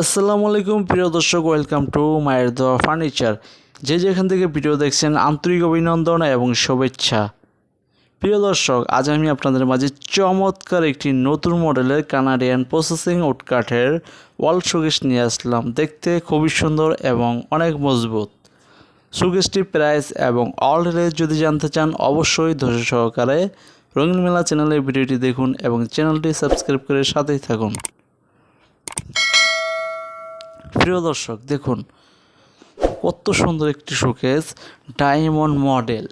আসসালামু আলাইকুম প্রিয় দর্শক ওয়েলকাম টু মায়ের দোয়া ফার্নিচার। যে যেখান থেকে ভিডিও দেখছেন, আন্তরিক অভিনন্দন এবং শুভেচ্ছা। প্রিয় দর্শক, আজ আমি আপনাদের মাঝে চমৎকার একটি নতুন মডেলের কানাডিয়ান প্রসেসিং উডকাঠের ওয়াল শোকেস নিয়ে আসলাম। দেখতে খুবই সুন্দর এবং অনেক মজবুত। শোকেসটির প্রাইস এবং অল ডিটেলস যদি জানতে চান, অবশ্যই ধৈর্য সহকারে রঙিন মেলা চ্যানেলের ভিডিওটি দেখুন এবং চ্যানেলটি সাবস্ক্রাইব করে সাথেই থাকুন। প্রিয় দর্শক, দেখুন, কত সুন্দর একটি শোকেস ডায়মন্ড মডেল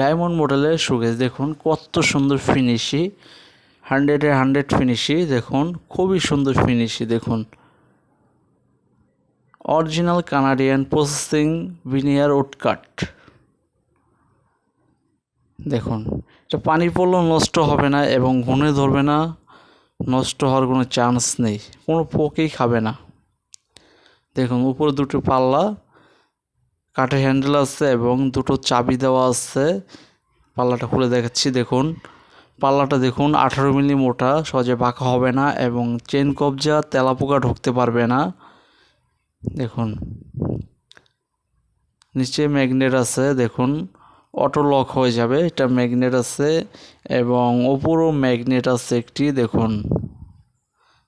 ডায়মন্ড মডেলের শোকেস দেখুন কত সুন্দর ফিনিশি হান্ড্রেডে হান্ড্রেড ফিনিশি দেখুন খুবই সুন্দর ফিনিশি দেখুন। Original Canadian processing veneer woodcut দেখুন, এটা পানি পড়লেও নষ্ট হবে না এবং ঘুনে ধরবে না, নষ্ট হওয়ার কোনো চান্স নেই, কোনো পোকেই খাবে না। দেখুন, উপরে দুটো পাল্লা কাঠের হ্যান্ডেল আছে এবং দুটো চাবি দেওয়া আছে। পাল্লাটা খুলে দেখাচ্ছি, দেখুন। পাল্লাটা দেখুন, আঠারো মিলি মোটা, সহজে বাঁকা হবে না এবং চেন কবজা, তেলাপোকা ঢুকতে পারবে না। দেখুন। নিচে ম্যাগনেট আছে, দেখুন। অটো লক হয়ে যাবে, এটা ম্যাগনেট আছে এবং ওপরও ম্যাগনেট আছে একটি, দেখুন।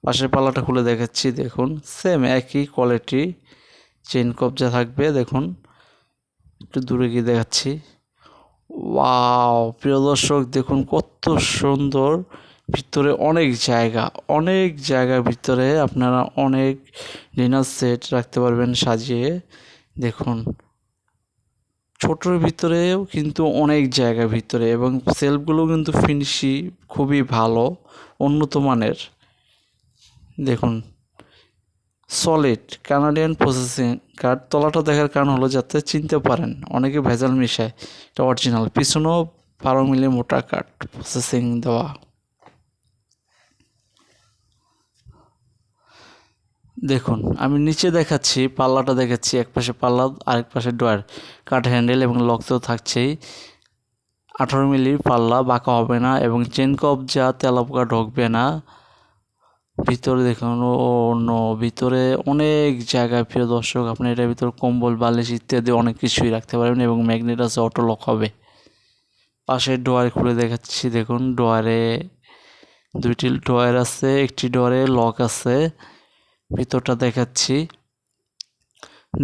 পাশের পাল্লাটা খুলে দেখাচ্ছি, দেখুন। সেম একই কোয়ালিটি চেন কবজা থাকবে, দেখুন। একটু দূরে গিয়ে দেখাচ্ছি। ওয়াও, প্রিয় দর্শক, দেখুন কত সুন্দর। ভিতরে অনেক জায়গা, অনেক জায়গার ভিতরে আপনারা অনেক ডিনার সেট রাখতে পারবেন সাজিয়ে। দেখুন, ছোটোর ভিতরেও কিন্তু অনেক জায়গার ভিতরে এবং সেলফগুলো কিন্তু ফিনিশি খুবই ভালো উন্নত মানের। দেখুন সলিড কানাডিয়ান প্রসেসিং কার্ড তলাটা দেখার কারণ হলো যাতে চিনতে পারেন। অনেকে ভেজাল মিশায়। এটা অরিজিনাল পিছনেও বারো মিলি মোটা কাঠ প্রসেসিং দেওয়া। দেখুন, আমি নিচে দেখাচ্ছি, পাল্লাটা দেখাচ্ছি এক পাশে পাল্লা, আরেক পাশে ডয়ার কাঠ হ্যান্ডেল এবং লক তো থাকছেই। আঠারো মিলি পাল্লা বাঁকা হবে না এবং চেন কপ যা তেলাপোকা ঢুকবে না। ভিতরে দেখুন, ও নো, ভিতরে অনেক জায়গা প্রিয় দর্শক, আপনি এটার ভিতরে কম্বল, বালিশ ইত্যাদি অনেক কিছুই রাখতে পারবেন এবং ম্যাগনেট আছে অটো লক হবে। পাশের ডোয়ার খুলে দেখাচ্ছি, দেখুন ডোয়ারে দুইটি ডোয়ার আছে, একটি ডোয়ারে লক আছে। ভিতরটা দেখাচ্ছি।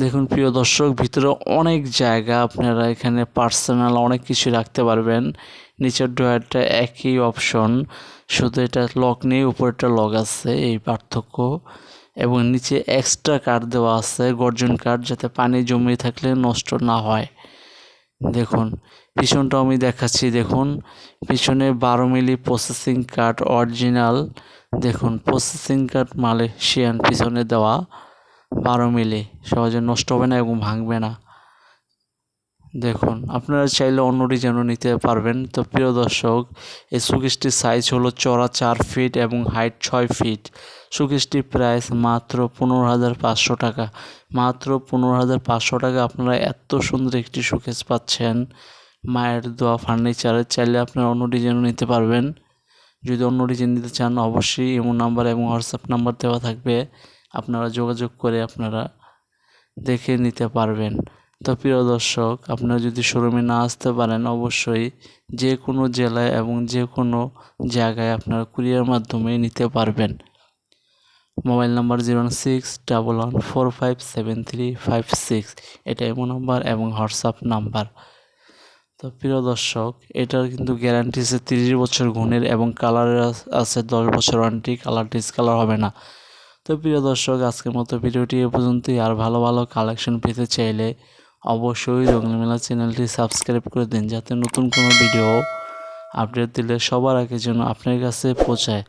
দেখুন, প্রিয় দর্শক, ভিতরে অনেক জায়গা আপনারা এখানে পার্সোনাল অনেক কিছু রাখতে পারবেন। নিচের ড্রয়ারটা একই অপশন, শুধু এটা লক নেই, উপরেরটা লক আছে, এই পার্থক্য। এবং নিচে এক্সট্রা কার্ড দেওয়া আছে, গর্জন কার্ড, যাতে পানি জমিয়ে থাকলে নষ্ট না হয়। দেখুন, পিছনটা আমি দেখাচ্ছি, দেখুন। পিছনে বারো মিলি প্রসেসিং কার্ড অরিজিনাল দেখুন প্রসেসিং কার্ড মালয়েশিয়ান পিছনে দেওয়া। বারো মিলি। সহজে নষ্ট হবে না এবং ভাঙবে না। দেখুন, আপনারা চাইলে অন্য ডিজাইনও নিতে পারবেন। তো প্রিয় দর্শক, এই সুকেশটির সাইজ হলো চড়া চার ফিট এবং হাইট ছয় ফিট সুকেশটির প্রাইস মাত্র পনেরো হাজার পাঁচশো টাকা। মাত্র পনেরো হাজার পাঁচশো টাকা আপনারা এত সুন্দর একটি সুকেশ পাচ্ছেন। মায়ের দোয়া ফার্নিচারের চাইলে আপনারা অন্য ডিজাইনও নিতে পারবেন। যদি অন্য ডিজাইন নিতে চান, অবশ্যই এমন নাম্বার এবং হোয়াটসঅ্যাপ নাম্বার দেওয়া থাকবে। আপনারা যোগাযোগ করে আপনারা দেখে নিতে পারবেন। তো প্রিয় দর্শক, আপনারা যদি শোরুমে না আসতে পারেন, অবশ্যই যে কোনো জেলায় এবং যে কোনো জায়গায় আপনারা কুরিয়ার মাধ্যমে নিতে পারবেন। Mobile number zero six, double one four five seven three five six, এটা এমন নাম্বার এবং হোয়াটসঅ্যাপ নাম্বার। তো প্রিয় দর্শক, এটার কিন্তু গ্যারান্টি আছে তিরিশ বছর গুণের এবং কালারের আছে দশ বছর ওয়ারেন্টি, কালার ডিসকালার হবে না। তো প্রিয় দর্শক, আজকের মতো ভিডিওটি এ পর্যন্তই। আর ভালো ভালো কালেকশন পেতে চাইলে অবশ্যই রঙিন মেলা চ্যানেলটি সাবস্ক্রাইব করে দিন, যাতে নতুন কোনো ভিডিও আপডেট দিলে সবার আগে যেন আপনার কাছে পৌঁছায়।